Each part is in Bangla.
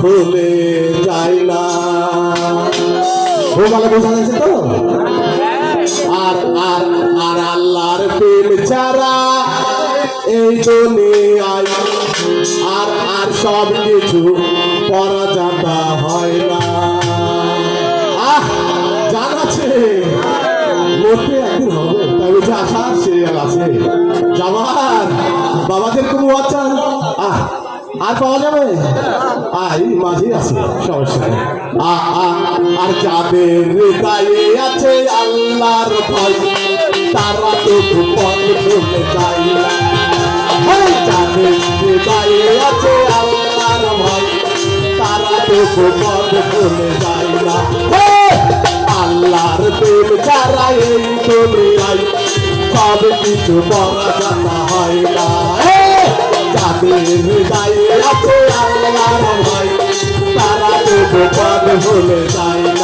ভুলে যায় না। ভোগালে বোঝা যাচ্ছে তো? আর আর আর আল্লাহর প্রেম ছাড়া এই দুনিয়ায় আর আর সব কিছু পরা যাতা হয় না। আহ জানাচ্ছে মরতে একদিন হবে, তাই বলছে আশা সিরিয়াল আছে। জামার বাবাদের কোনো বাচ্চা আহ আর পাওয়া যাবে? আই মাঝে আছে, সমস্যা আর যাদের হৃদয়ে আছে আল্লাহর ভয়, তারা তো ভুলে যায়। হৃদয়ে আছে আল্লাহর ভয়, তারা তো ভুলে যায় না। আল্লাহর প্রেম ছাড়া এই দুনিয়ায়, সব কিছু বলা জানা হয় না। পথ ভুলে যায়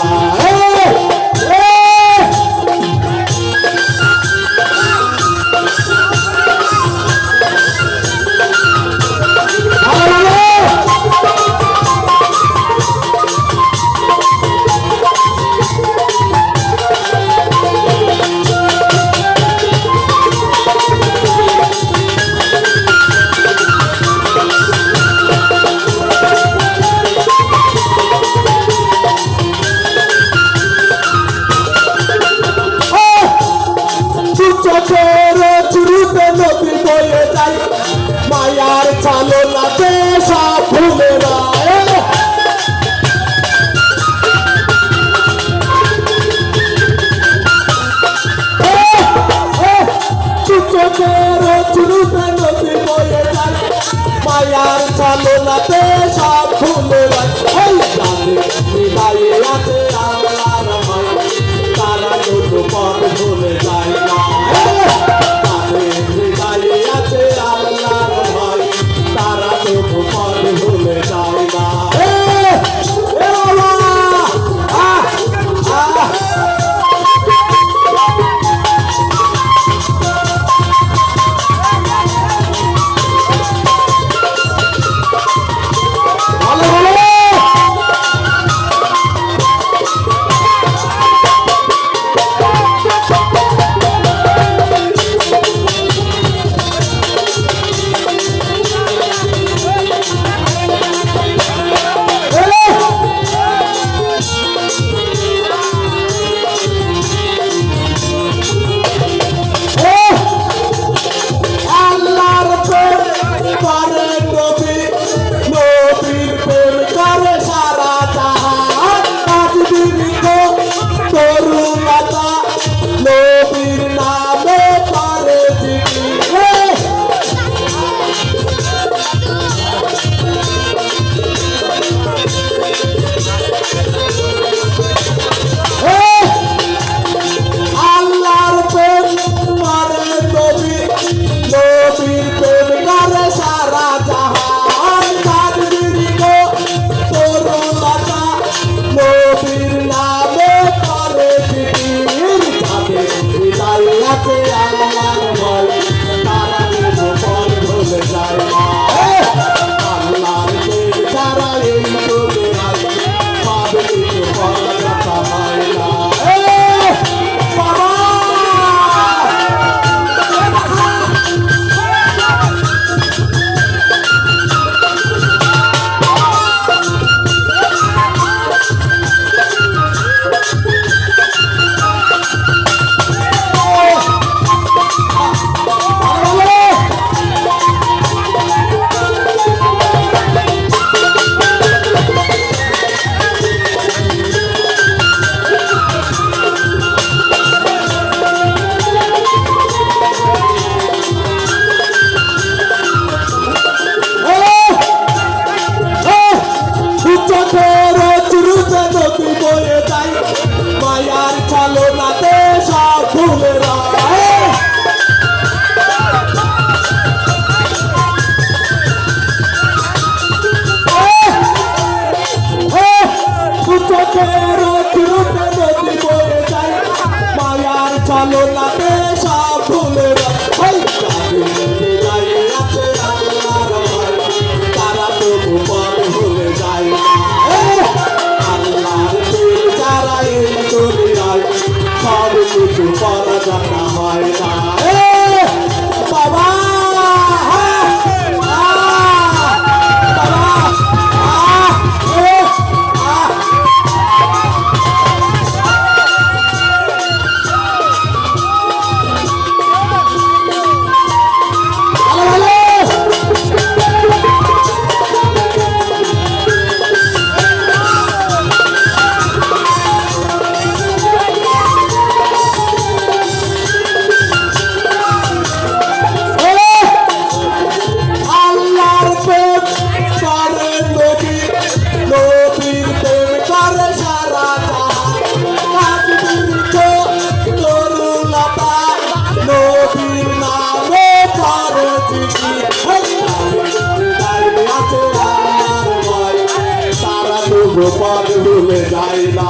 মায়ার চালনাতে সব ভুলে যায় সমুদ্র পার ডুবে যায় না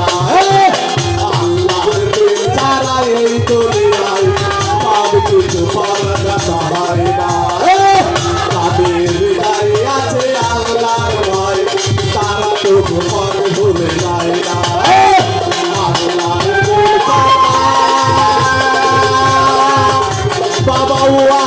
আল্লাহর প্রেম ছাড়া এই দুনিয়ায় সব বাবা